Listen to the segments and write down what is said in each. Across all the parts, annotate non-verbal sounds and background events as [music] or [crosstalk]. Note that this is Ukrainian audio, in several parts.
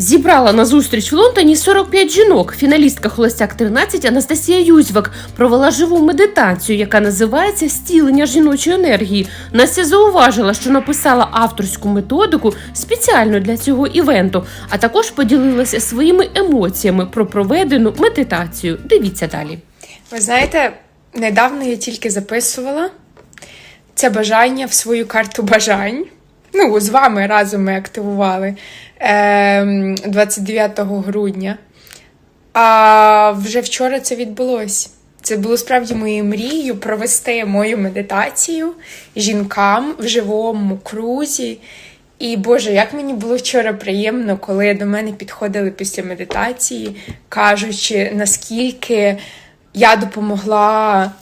Зібрала на зустріч в Лондоні 45 жінок. Фіналістка Холостяк 13 Анастасія Юзьвак провела живу медитацію, яка називається Стілення жіночої енергії. Настя зауважила, що написала авторську методику спеціально для цього івенту, а також поділилася своїми емоціями про проведену медитацію. Дивіться далі. Ви знаєте, недавно я тільки записувала це бажання в свою карту бажань. Ну, з вами разом ми активували ем, 29 грудня. А вже вчора це відбулося. Це було справді моєю мрією провести мою медитацію жінкам в живому крузі. І Боже, як мені було вчора приємно, коли до мене підходили після медитації, кажучи, наскільки я допомогла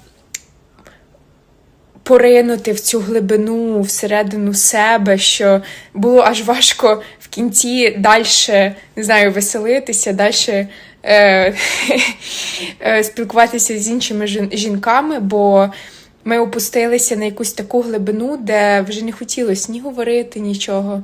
поринути в цю глибину всередину себе, що було аж важко в кінці далі, не знаю, веселитися, далі е, [laughs] е, спілкуватися з іншими жін- жінками, бо ми опустилися на якусь таку глибину, де вже не хотілося ні говорити, нічого.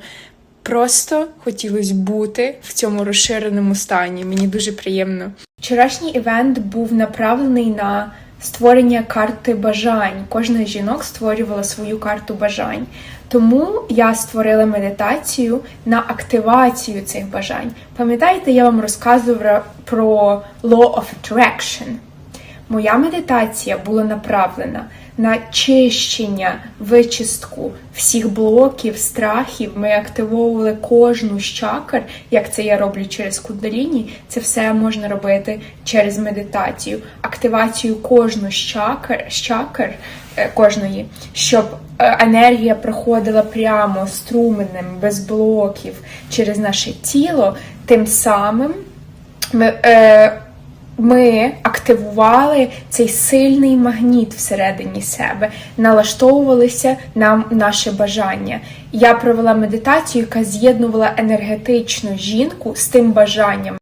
Просто хотілося бути в цьому розширеному стані. Мені дуже приємно. Вчорашній івент був направлений на створення карти бажань. Кожна з жінок створювала свою карту бажань. Тому я створила медитацію на активацію цих бажань. Пам'ятаєте, я вам розказувала про Law of Attraction? Моя медитація була направлена на чищення, вичистку всіх блоків, страхів. Ми активовували кожну з чакр, як це я роблю через кундаліні. Це все можна робити через медитацію. Активацію кожну з чакр, чакр е, кожної, щоб е, енергія проходила прямо струменем, без блоків через наше тіло, тим самим ми, е, ми активували цей сильний магніт всередині себе, налаштовувалися на наше бажання. Я провела медитацію, яка з'єднувала енергетичну жінку з тим бажанням.